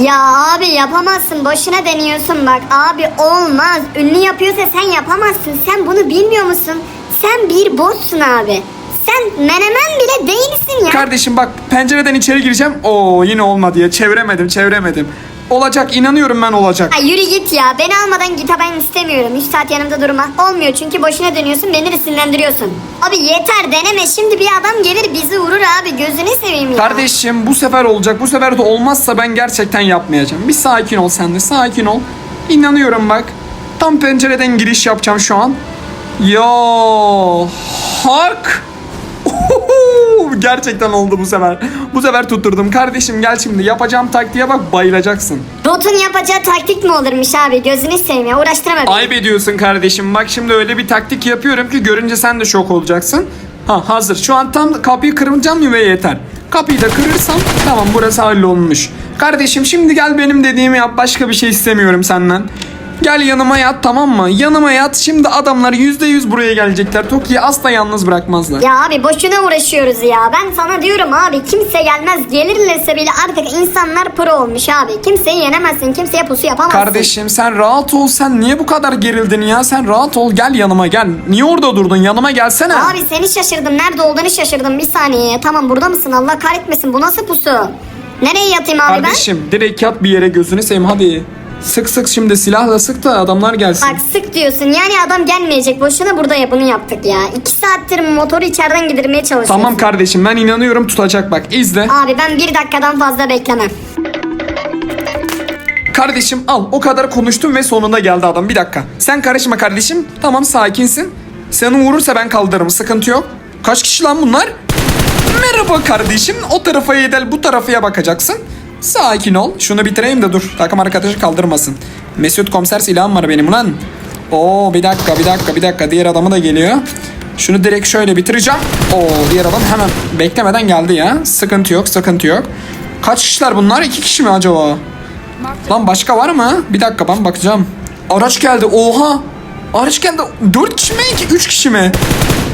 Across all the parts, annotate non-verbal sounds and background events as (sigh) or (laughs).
Ya abi yapamazsın boşuna deniyorsun bak abi olmaz ünlü yapıyorsa sen yapamazsın sen bunu bilmiyor musun? Sen bir botsun abi. Sen menemen bile değilsin ya. Kardeşim bak pencereden içeri gireceğim. Oo yine olmadı ya. Çeviremedim, çeviremedim. Olacak inanıyorum ben olacak. Ay yürü git ya beni almadan git ha ben istemiyorum 3 saat yanımda durma. Olmuyor çünkü boşuna dönüyorsun beni de sinirlendiriyorsun. Abi yeter deneme şimdi bir adam gelir bizi vurur abi gözünü seveyim ya. Kardeşim bu sefer olacak. Bu sefer de olmazsa ben gerçekten yapmayacağım. Bir sakin ol sen de sakin ol. İnanıyorum bak. Tam pencereden giriş yapacağım şu an. Ya hak. Gerçekten oldu bu sefer. Bu sefer tutturdum. Kardeşim gel şimdi yapacağım taktiğe bak bayılacaksın. Botun yapacağı taktik mi olurmuş abi gözünü seveyim ya uğraştırma beni. Ayıp ediyorsun kardeşim. Bak şimdi öyle bir taktik yapıyorum ki görünce sen de şok olacaksın. Ha hazır. Şu an tam kapıyı kıracağım ve yeter. Kapıyı da kırırsam tamam burası hallolmuş. Kardeşim şimdi gel benim dediğimi yap. Başka bir şey istemiyorum senden. Gel yanıma yat tamam mı? Yanıma yat. Şimdi adamlar %100 buraya gelecekler. Toki'yi asla yalnız bırakmazlar. Ya abi boşuna uğraşıyoruz ya. Ben sana diyorum abi kimse gelmez. Gelirlerse bile artık insanlar pro olmuş abi. Kimseyi yenemezsin. Kimseye pusu yapamazsın. Kardeşim sen rahat ol. Sen niye bu kadar gerildin ya? Sen rahat ol. Gel yanıma gel. Niye orada durdun? Yanıma gelsene. Abi seni şaşırdım. Nerede olduğunu şaşırdım. Bir saniye. Tamam burada mısın? Allah kahretmesin. Bu nasıl pusu? Nereye yatayım abi Kardeşim direkt yat bir yere gözünü seveyim hadi. Sık sık şimdi silahla sık da adamlar gelsin. Bak sık diyorsun. Yani adam gelmeyecek. Boşuna burada ya bunu yaptık ya. İki saattir motoru içeriden gidirmeye çalışıyorsun. Tamam kardeşim ben inanıyorum tutacak bak izle. Abi ben bir dakikadan fazla beklemem. Kardeşim al o kadar konuştum ve sonunda geldi adam bir dakika. Sen karışma kardeşim tamam sakinsin. Seni vurursa ben kaldırırım sıkıntı yok. Kaç kişi lan bunlar? Merhaba kardeşim o tarafa yedel bu tarafaya bakacaksın. Sakin ol şunu bitireyim de dur takım arkadaşı kaldırmasın. Mesut komiser silahım var benim lan. Oo bir dakika bir dakika bir dakika diğer adamı da geliyor. Şunu direkt şöyle bitireceğim. Oo diğer adam hemen beklemeden geldi ya. Sıkıntı yok sıkıntı yok. Kaç kişiler bunlar? İki kişi mi acaba? Lan başka var mı? Bir dakika ben bakacağım. Araç geldi. Oha. Araç geldi. Dört kişi mi? İki, üç kişi mi?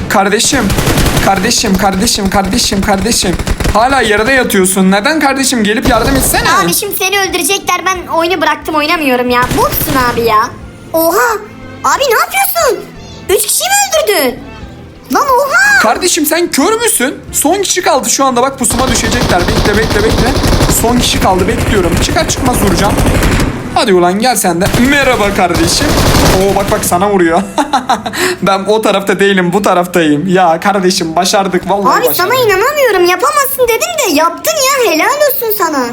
Kardeşim. Kardeşim, kardeşim, kardeşim, kardeşim. Hala yarıda yatıyorsun. Neden kardeşim? Gelip yardım etsene. Abi şimdi seni öldürecekler. Ben oyunu bıraktım oynamıyorum ya. Botsun abi ya. Oha. Abi ne yapıyorsun? Üç kişi mi öldürdün? Lan oha. Kardeşim sen kör müsün? Son kişi kaldı şu anda. Bak pusuma düşecekler. Bekle, bekle, bekle. Son kişi kaldı. Bekliyorum. Çıkar çıkmaz vuracağım. Hadi ulan gel sen de. Merhaba kardeşim. Oo bak bak sana vuruyor. (laughs) ben o tarafta değilim bu taraftayım. Ya kardeşim başardık vallahi Abi başardık. sana inanamıyorum. Yapamazsın dedim de yaptın ya. Helal olsun sana.